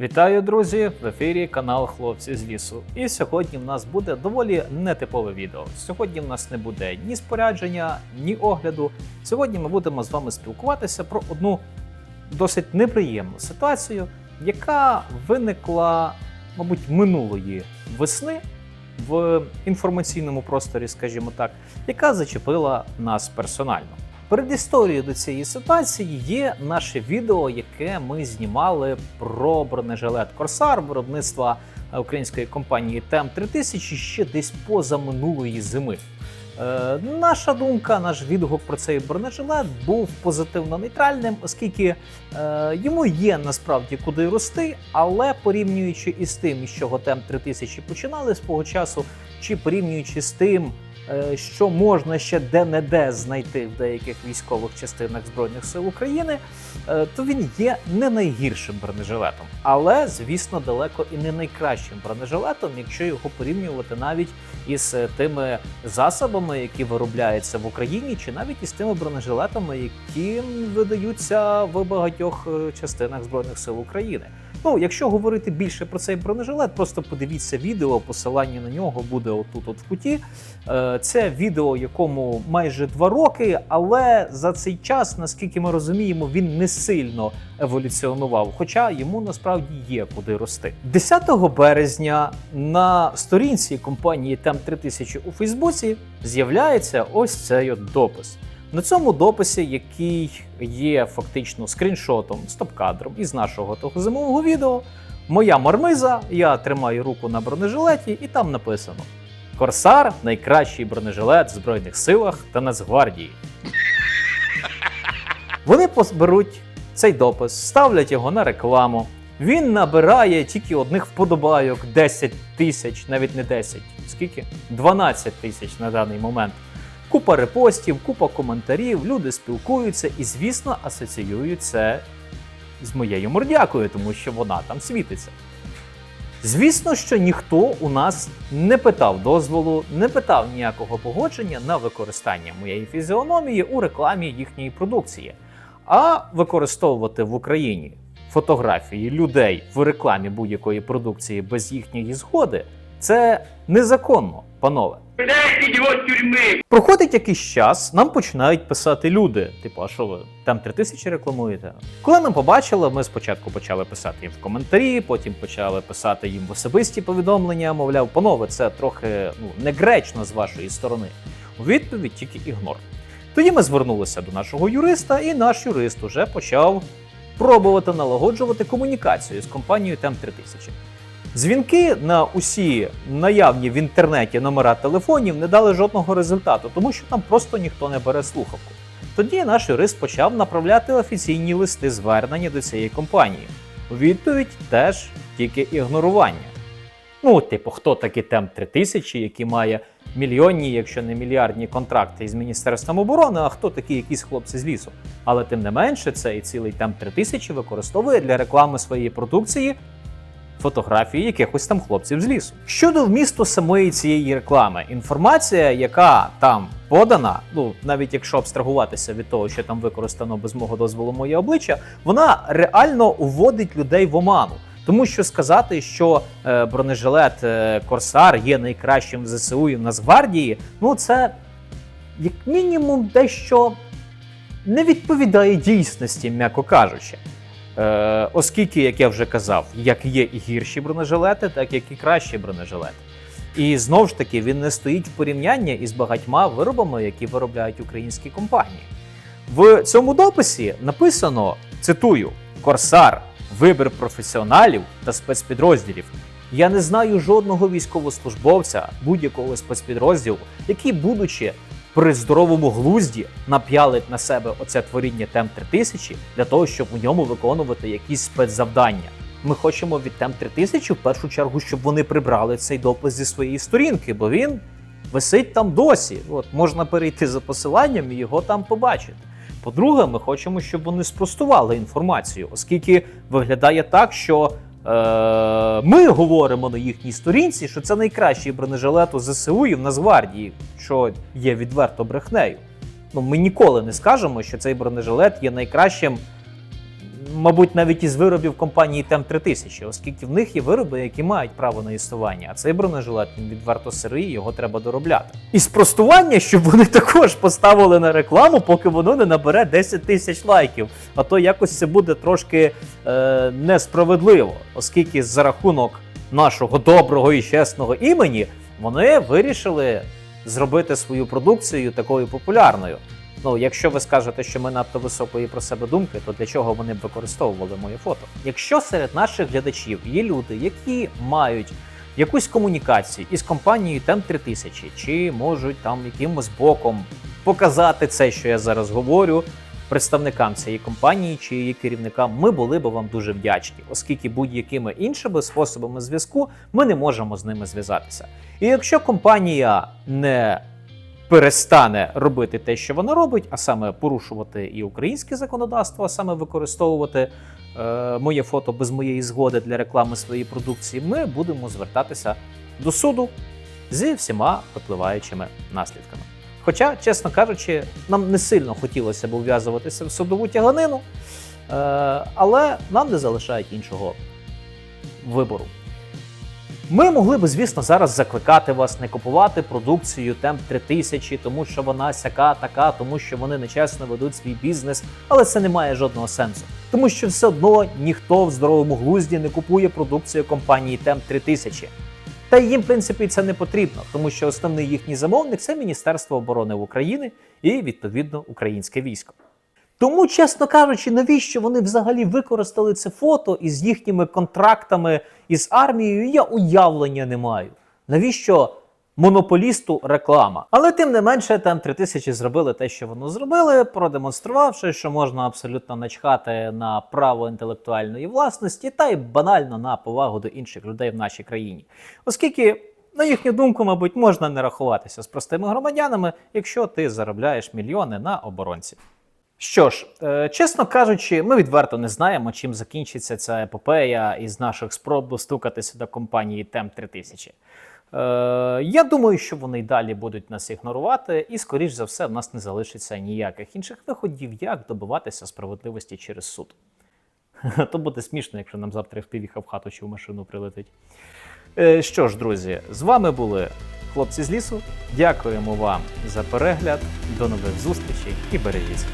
Вітаю, друзі! В ефірі канал Хлопці з лісу. І сьогодні в нас буде доволі нетипове відео. Сьогодні в нас не буде ні спорядження, ні огляду. Сьогодні ми будемо з вами спілкуватися про одну досить неприємну ситуацію, яка виникла, мабуть, минулої весни в інформаційному просторі, скажімо так, яка зачепила нас персонально. Перед історією до цієї ситуації є наше відео, яке ми знімали про бронежилет Корсар виробництва української компанії ТЕМ 3000 ще десь поза минулої зими. Е, наша думка, наш відгук про цей бронежилет був позитивно нейтральним, оскільки е, йому є насправді куди рости, але порівнюючи із тим, із чого ТЕМ 3000 починали свого часу, чи порівнюючи з тим, що можна ще де-не-де знайти в деяких військових частинах Збройних сил України, е, то він є не найгіршим бронежилетом, але звісно далеко і не найкращим бронежилетом, якщо його порівнювати навіть із е, тими засобами, які виробляються в Україні, чи навіть із тими бронежилетами, які видаються в багатьох е, частинах Збройних сил України. Ну, якщо говорити більше про цей бронежилет, просто подивіться відео, посилання на нього буде отут, от в куті. Е, Це відео, якому майже два роки, але за цей час, наскільки ми розуміємо, він не сильно еволюціонував, хоча йому насправді є куди рости. 10 березня на сторінці компанії TEM 3000 у Фейсбуці з'являється ось цей от допис. На цьому дописі, який є фактично скріншотом, стоп-кадром із нашого того зимового відео, моя мармиза, я тримаю руку на бронежилеті, і там написано: Корсар найкращий бронежилет в Збройних силах та Нацгвардії. Вони позберуть цей допис, ставлять його на рекламу. Він набирає тільки одних вподобайок 10 тисяч, навіть не 10. Скільки? 12 тисяч на даний момент. Купа репостів, купа коментарів, люди спілкуються і, звісно, асоціюють це з моєю мордякою, тому що вона там світиться. Звісно, що ніхто у нас не питав дозволу, не питав ніякого погодження на використання моєї фізіономії у рекламі їхньої продукції. А використовувати в Україні фотографії людей в рекламі будь-якої продукції без їхньої згоди це незаконно, панове. Тюрми! Проходить якийсь час, нам починають писати люди. Типу, а що ви там 3000 рекламуєте? Коли ми побачили, ми спочатку почали писати їм в коментарі, потім почали писати їм в особисті повідомлення. Мовляв, панове, це трохи ну негречно з вашої сторони. У відповідь тільки ігнор. Тоді ми звернулися до нашого юриста, і наш юрист уже почав пробувати налагоджувати комунікацію з компанією TEM 3000. Дзвінки на усі наявні в інтернеті номера телефонів не дали жодного результату, тому що там просто ніхто не бере слухавку. Тоді наш юрист почав направляти офіційні листи звернення до цієї компанії. Відповідь теж тільки ігнорування. Ну, типу, хто такий Тем 3000, який має мільйонні, якщо не мільярдні контракти із Міністерством оборони, а хто такі якісь хлопці з лісу. Але тим не менше, цей цілий Тем 3000 використовує для реклами своєї продукції фотографії якихось там хлопців з лісу. Щодо вмісту самої цієї реклами, інформація, яка там подана, ну навіть якщо абстрагуватися від того, що там використано без мого дозволу моє обличчя, вона реально уводить людей в оману. Тому що сказати, що е, бронежилет е, Корсар є найкращим в ЗСУ і в Нацгвардії, ну це як мінімум дещо не відповідає дійсності, м'яко кажучи. Е, оскільки, як я вже казав, як є і гірші бронежилети, так як і кращі бронежилети. І знову ж таки він не стоїть в порівнянні із багатьма виробами, які виробляють українські компанії. В цьому дописі написано: цитую: Корсар, вибір професіоналів та спецпідрозділів. Я не знаю жодного військовослужбовця будь-якого спецпідрозділу, який, будучи при здоровому глузді, нап'ялить на себе оце творіння Тем 3000 для того, щоб у ньому виконувати якісь спецзавдання. Ми хочемо від Тем 3000 в першу чергу, щоб вони прибрали цей допис зі своєї сторінки, бо він висить там досі. От можна перейти за посиланням і його там побачити. По-друге, ми хочемо, щоб вони спростували інформацію, оскільки виглядає так, що ми говоримо на їхній сторінці, що це найкращий бронежилет у ЗСУ і в Нацгвардії, що є відверто брехнею. ну, ми ніколи не скажемо, що цей бронежилет є найкращим, мабуть, навіть із виробів компанії ТЕМ 3000, оскільки в них є вироби, які мають право на існування. А цей бронежилет він відверто сирий, його треба доробляти. І спростування, щоб вони також поставили на рекламу, поки воно не набере 10 тисяч лайків. А то якось це буде трошки е, несправедливо, оскільки за рахунок нашого доброго і чесного імені вони вирішили зробити свою продукцію такою популярною. Ну, якщо ви скажете, що ми надто високої про себе думки, то для чого вони б використовували моє фото? Якщо серед наших глядачів є люди, які мають якусь комунікацію із компанією TEM 3000, чи можуть там якимось боком показати це, що я зараз говорю, представникам цієї компанії чи її керівникам, ми були б вам дуже вдячні, оскільки будь-якими іншими способами зв'язку ми не можемо з ними зв'язатися. І якщо компанія не перестане робити те, що вона робить, а саме порушувати і українське законодавство, а саме використовувати е, моє фото без моєї згоди для реклами своєї продукції, ми будемо звертатися до суду зі всіма випливаючими наслідками. Хоча, чесно кажучи, нам не сильно хотілося б ув'язуватися в судову тяганину, е, але нам не залишають іншого вибору. Ми могли би, звісно, зараз закликати вас не купувати продукцію Темп 3000, тому що вона сяка така, тому що вони нечесно ведуть свій бізнес, але це не має жодного сенсу. Тому що все одно ніхто в здоровому глузді не купує продукцію компанії Темп 3000. Та їм, в принципі, це не потрібно, тому що основний їхній замовник це Міністерство оборони України і відповідно українське військо. Тому, чесно кажучи, навіщо вони взагалі використали це фото із їхніми контрактами із армією, я уявлення не маю. Навіщо монополісту реклама? Але тим не менше, там 3000 зробили те, що вони зробили, продемонструвавши, що можна абсолютно начхати на право інтелектуальної власності та й банально на повагу до інших людей в нашій країні. Оскільки. На їхню думку, мабуть, можна не рахуватися з простими громадянами, якщо ти заробляєш мільйони на оборонці. Що ж, е, чесно кажучи, ми відверто не знаємо, чим закінчиться ця епопея із наших спроб достукатися до компанії TEM 3000. Е, я думаю, що вони й далі будуть нас ігнорувати, і, скоріш за все, в нас не залишиться ніяких інших виходів, як добиватися справедливості через суд. То буде смішно, якщо нам завтра в півіха в хату чи в машину прилетить. Е, Що ж, друзі, з вами були хлопці з лісу. Дякуємо вам за перегляд. До нових зустрічей і бережіться.